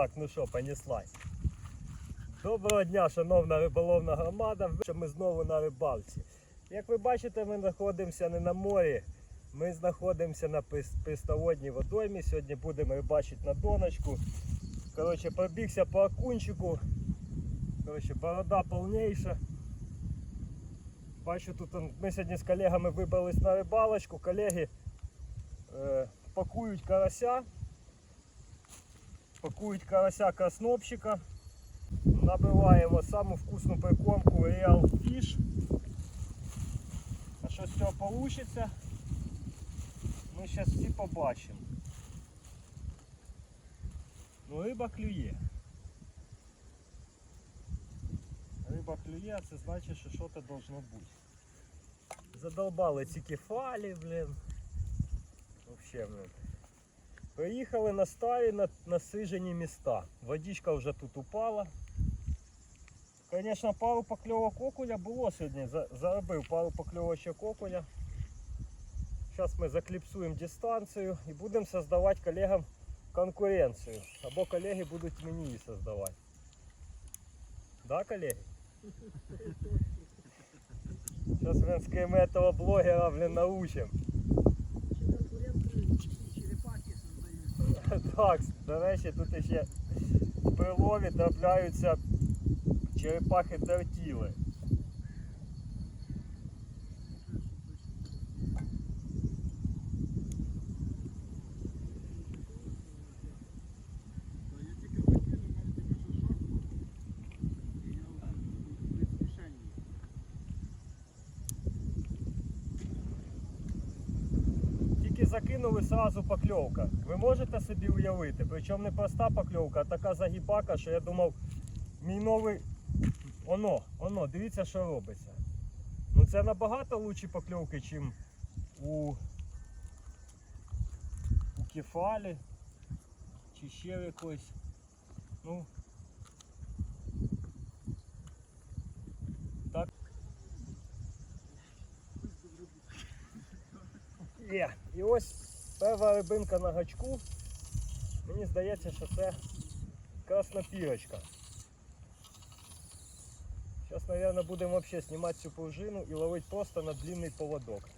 Так, ну що, понеслась. Доброго дня, шановна риболовна громада. Що Ми знову на рибалці. Як ви бачите, ми знаходимося не на морі, ми знаходимося на пристоводній водоймі. Сьогодні будемо рибачити на доночку. Коротше, пробігся по окунчику. Коротше, борода повніша. Бачу, тут ми сьогодні з колегами вибрались на рибалочку. Колеги е, пакують карася. Пакують карася краснопщика. Набиваємо саму вкусну прикормку Real Fish. А що з цього вийде? Ми зараз всі побачимо. Ну, риба клює. Риба клює, а це значить, що щось должно бути. Задолбали ці кефалі, блін. Вообще, блін. Приїхали на старі на, насижені міста. Водичка вже тут упала. Звісно, пару покльовок окуня було сьогодні. Заробив пару покльовочок окуня. Зараз ми закліпсуємо дистанцію і будемо создавати колегам конкуренцію. Або колеги будуть мені її создавати. Да, колеги? Блин, скажем, этого блогера, блин, научим. Так, до речі, тут ще в прилові трапляються черепахи тертіли. Закинули сразу покльовка. Ви можете собі уявити, причому не проста покльовка, а така загибака, що я думав, мій новий. Оно, оно, дивіться, що робиться. Ну це набагато лучші покльовки, ніж у, у кефалі чи ще якось. Ну. Так. Є. І ось перша рибинка на гачку. Мені здається, що це краснопірочка. Зараз, мабуть, будемо взагалі знімати цю пружину і ловити просто на длинний поводок.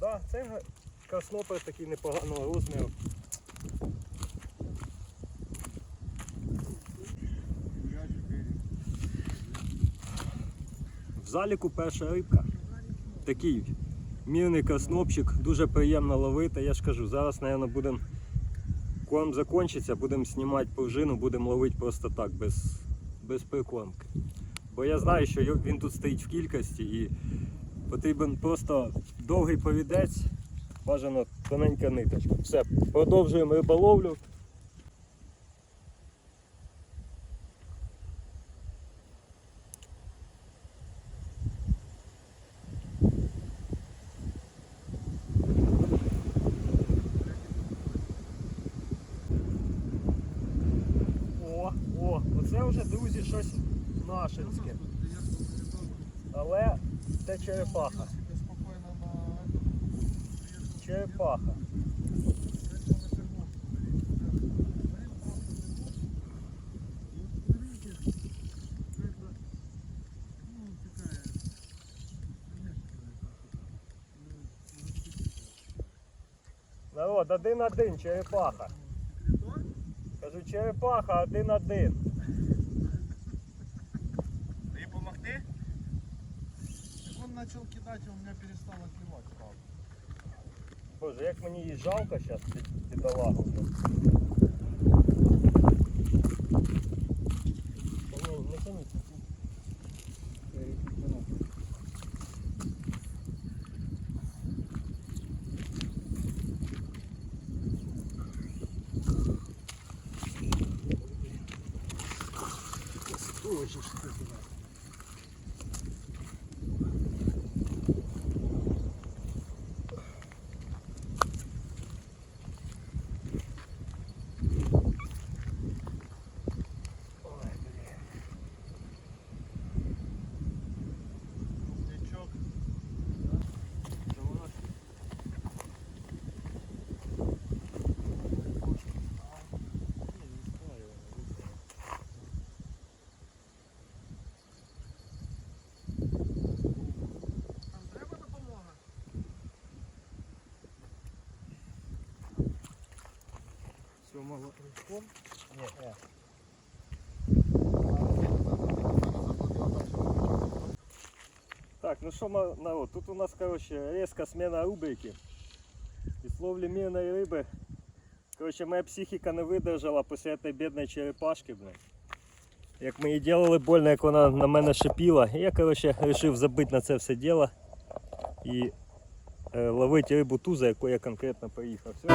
Да, це краснопер такий непоганого розміру. В заліку перша рибка. Такий мірний краснопчик, дуже приємно ловити. Я ж кажу, зараз, мабуть, будемо корм закінчиться, будемо знімати пружину, будемо ловити просто так, без, без прикормки. Бо я знаю, що він тут стоїть в кількості і потрібен просто довгий повідець, бажано тоненька ниточка. Все, продовжуємо риболовлю. Щось нашинське. Але це черепаха. Черепаха. Народ, один-один, черепаха. Кажу, черепаха один-один. начал кидать, и у меня перестало клевать, правда. Боже, як мені її жалко зараз бідолагу. блін. Та ні, не тяніть. Очень что Мало ручком. Ні, е. Так, ну що, ма- народ, тут у нас, короче, резка смена рубрики. И с ловли мирной рыбы, короче, моя психіка не видержала після этой бідної черепашки, блин. Як ми їй делали больно, як вона на мене шипіла. І я, короче, вирішив забити на це все діло і е, ловити рибу ту, за яку я конкретно приїхав. Все.